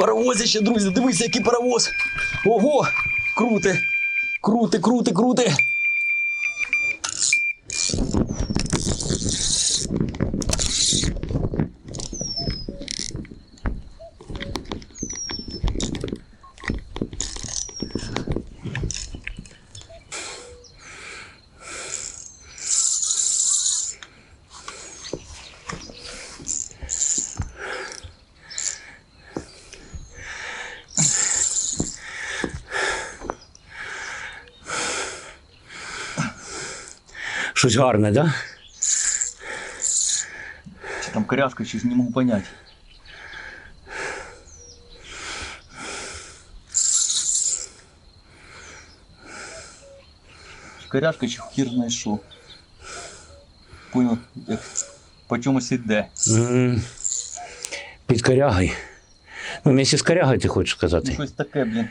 Паровозище, друзі, дивися, який паровоз. Ого! Круте! Круте, круте, круте! Щось гарне, да? Чи там коряшка, щось не можу. Чи Коряшка чи хір знайшов. Понял, як по чомусь іде. Під корягою. Ну, місці з корягою ти хочеш Ну, сказати. щось таке, блін.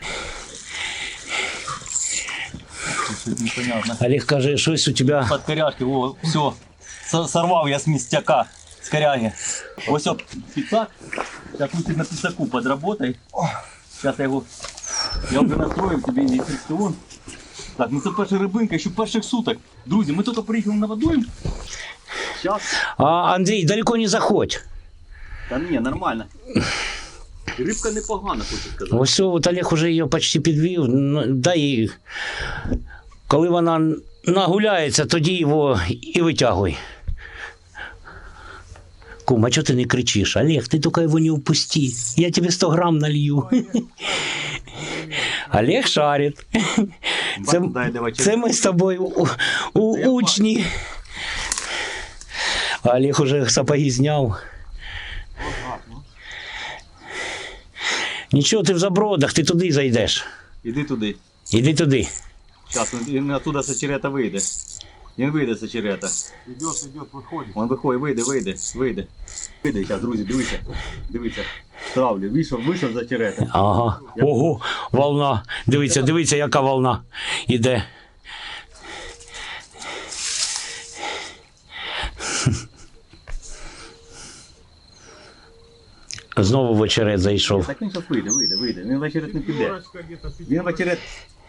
Щось непонятно. Олег каже, щось у тебе. Под коряшки, о, все. Сорвав я з містяка, з коряги. Ось оп, піцак. Сейчас ти на пісаку подработай. Сейчас я його. Я вже настроїв тобі інструкціон. Так, ну це перша рибинка, ще перших суток. Друзі, ми тільки приїхали на водойм. Сейчас. А, Андрій, далеко не заходь. Та ні, нормально. Рибка непогана, хочу сказати. Ось все, от Олег уже її почти підвів. Ну, Дай їй. Коли вона нагуляється, тоді його і витягуй. Кум, а чого ти не кричиш? Олег, ти тільки його не упусти. Я тебе 100 грам налью. Олег шарить. Це, це ми з тобою у, у учні. Олег уже сапоги зняв. Нічого, ти в забродах, ти туди зайдеш. Іди туди. Іди туди. Сейчас він оттуда з очерета вийде. Він вийде з очерета. Идет, идет, выходит. Он виходить, вийде, вийде, вийде. Вийде зараз, друзі, дивіться. Дивіться. Ставлю, вийшов, вийшов з очерета. Ага. Ого, волна. Дивіться, дивіться, яка волна іде. Знову в очерет зайшов. Так він зараз вийде, вийде, вийде. Він в очерет не піде. Він в очерет.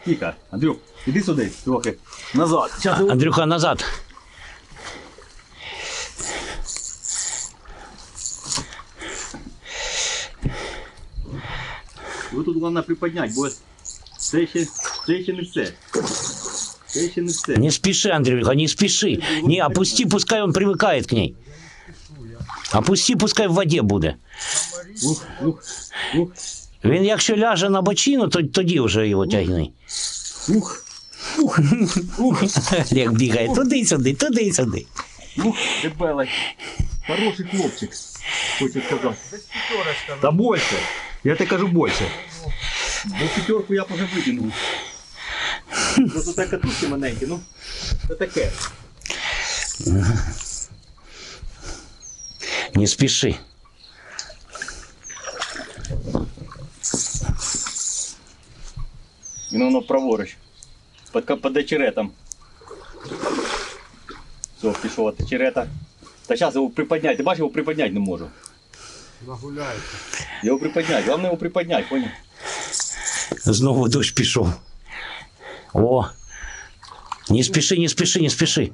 Тихо. Андрюк, іди сюди, трохи. Назад. Зараз Андрюха, назад. Ви тут головне приподняти, бо це ще, це ще не все. Це ще не все. Не спеши, Андрюха, не спеши. Не, опусти, пускай он привыкает к ней. Опусти, пускай в воді буде. Ух, ух, ух, Він якщо ляже на бочину, то тоді вже його тягни. ух, Олег бігає туди-сюди, туди-сюди. ух, дебелий. Хороший хлопчик, хочу сказати. Та більше. Я тебе кажу більше. Бо п'ятерку я вже витягнув. Просто так катушки маленькі, ну, це таке. Не спіши. Він воно праворуч. Під, ка- під очеретом. Все, пішов від очерета. Та зараз його приподняти. Ти бачиш, його приподняти не можу. Загуляется. Його приподняти. Головне його приподняти, поняв? Знову дощ пішов. О. Не спіши, не спіши, не спіши.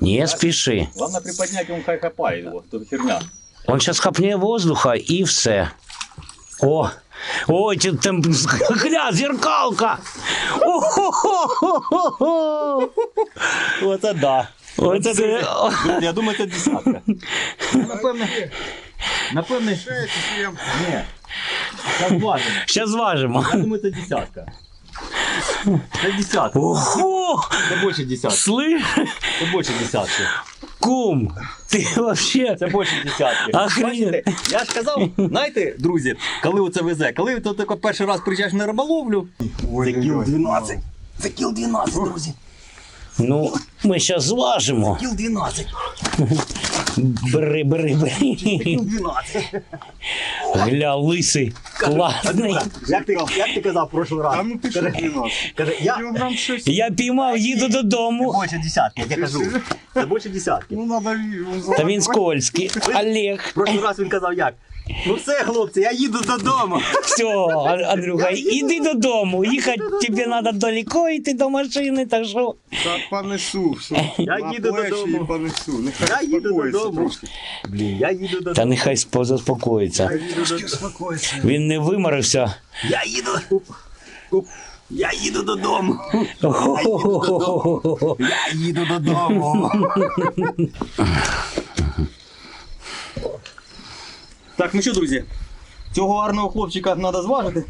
Не спіши. Головне приподняти, він хай хапає його. То херня. Он зараз хапне воздуха і все. О! Ой, там гля, зеркалка! О-хо-хо-хо-хо! Оце да. Оце Друзі, Я думаю, це десятка. Напевне. Напевне. Ні. Зараз важимо. Щас зважимо. Я думаю, це десятка. Це десятка. Ого! Це більше десятки. Слышь, Це більше десятки. Кум, ти вообще... Це більше десятки. Бачите, я ж казав, знаєте, друзі, коли оце везе, коли ти тако перший раз приїжджаєш на риболовлю, це кіл 12. Це кіл 12, друзі. Ну, ми зараз зважимо. Кіл 12. Бери, бери, бери. Кіл 12. Гля, лисий, класний. Як ти, як ти казав в прошлый раз? А ну ты что, 12? Каже, я Килограмм шесть. Я піймав, їду додому. більше десятки, я кажу. Це більше десятки. Ну надо... Та він скользький. Олег. В прошлый раз він казав як? Ну все, хлопці, я їду додому. Все, А- Андрюха, іди додому. Їхати тобі треба далеко йти до машини, так що. Так понесу. Все. Я їду додому. і понесу. Нехай Я їду успокоїться додому. трошки. Блін, я їду додому. Та нехай спо- заспокоїться. Трошки успокоїться. Він не виморився. Я їду. Уп, уп. Я їду додому. Я їду додому. Так, ну що, друзі, цього гарного хлопчика треба зважити.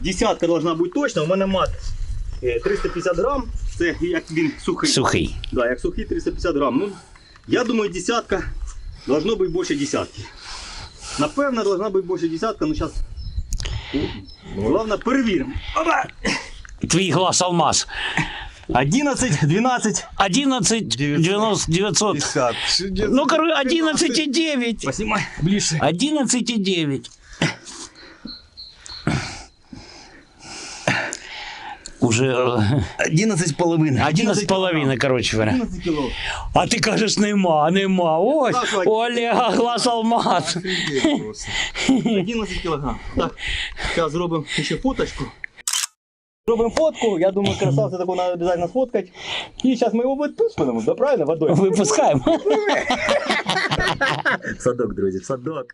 Десятка должна бути точно. У мене мат е, 350 грам. Це як він сухий. Сухий. Да, як сухий 350 грам. Ну, я думаю, десятка должно бути більше десятки. Напевно, должна бути більше десятка, ну зараз. Головне, перевіримо. Твій глаз алмаз. 11, 12. 11 90 900. 50. Ну, короче, 11,9. Поснімай ближче. 11,9. Уже е, 11 з половиною. 11 з половиною, короче говоря. 11 кіло. А ти кажеш, нема, нема. Ось, у Олега глаз алмаз. Офігеть просто. 11 кілограм. Так, зараз зробимо ще фоточку. Зробимо фотку, я думаю, красавця таку треба обов'язково сфоткати. І зараз ми його відпустимо, да, правильно, водою? Випускаємо. В садок, друзі, в садок.